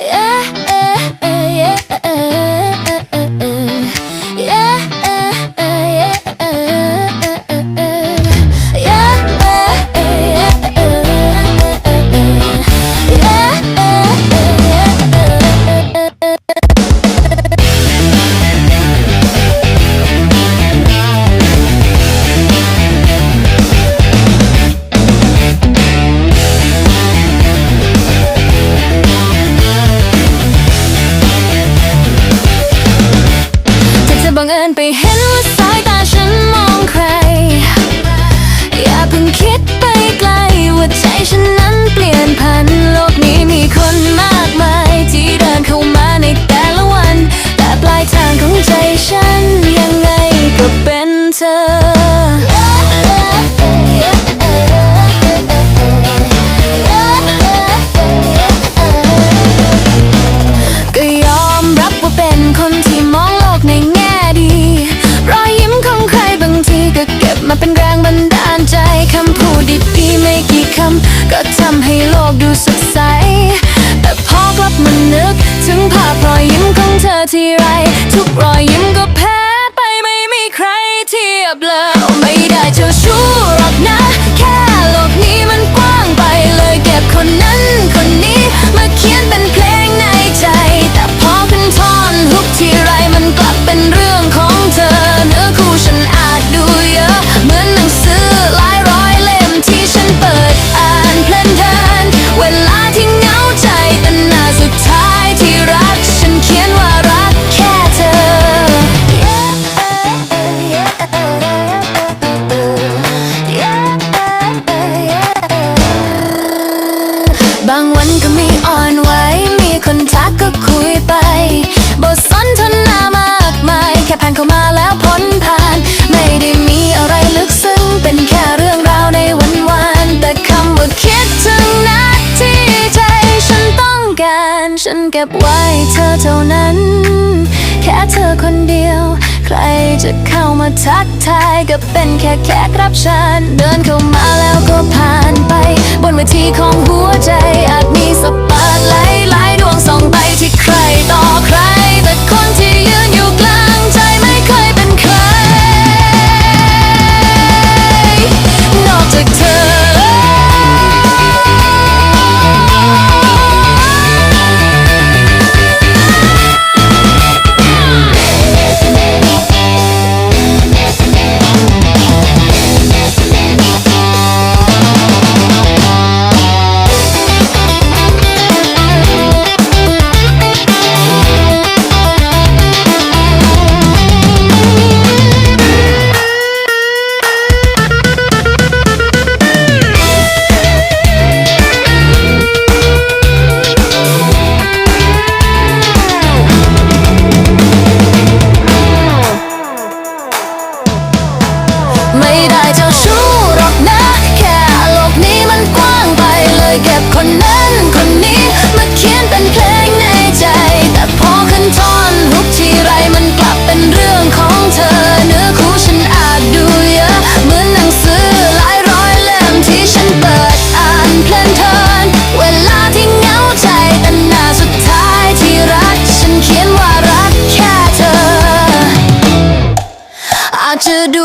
ถ้า เธ มาเป็นแรงบันดาลใจคำพูดดีๆไม่กี่คำ ก็ทำให้โลกดูสดใส แต่พอกลับมานึก ถึงภาพรอยยิ้มของเธอทีไร ทุกรอยยิ้ม ฉันเก็บไว้เธอเท่านั้น แค่เธอคนเดียว ใครจะเข้ามาทักทายก็เป็นแค่แขกรับฉันเดินเข้ามาแล้วก็ผ่านไป บนเวทีของหัวใจอาจมีสบ คนนั้นคนนี้มาเขียนเป็นเพลงในใจ แต่พอขึ้นทอนฮุกทีไรมันกลับเป็นเรื่องของเธอ เนื้อคู่ฉันอาจดูเยอะ เหมือนหนังสือหลายร้อยเล่มที่ฉันเปิดอ่านเพลินเพลินเวลาที่เหงาใจแต่หน้าสุดท้ายที่รัก ฉันเขียนว่ารักแค่เธอ อาจจะดู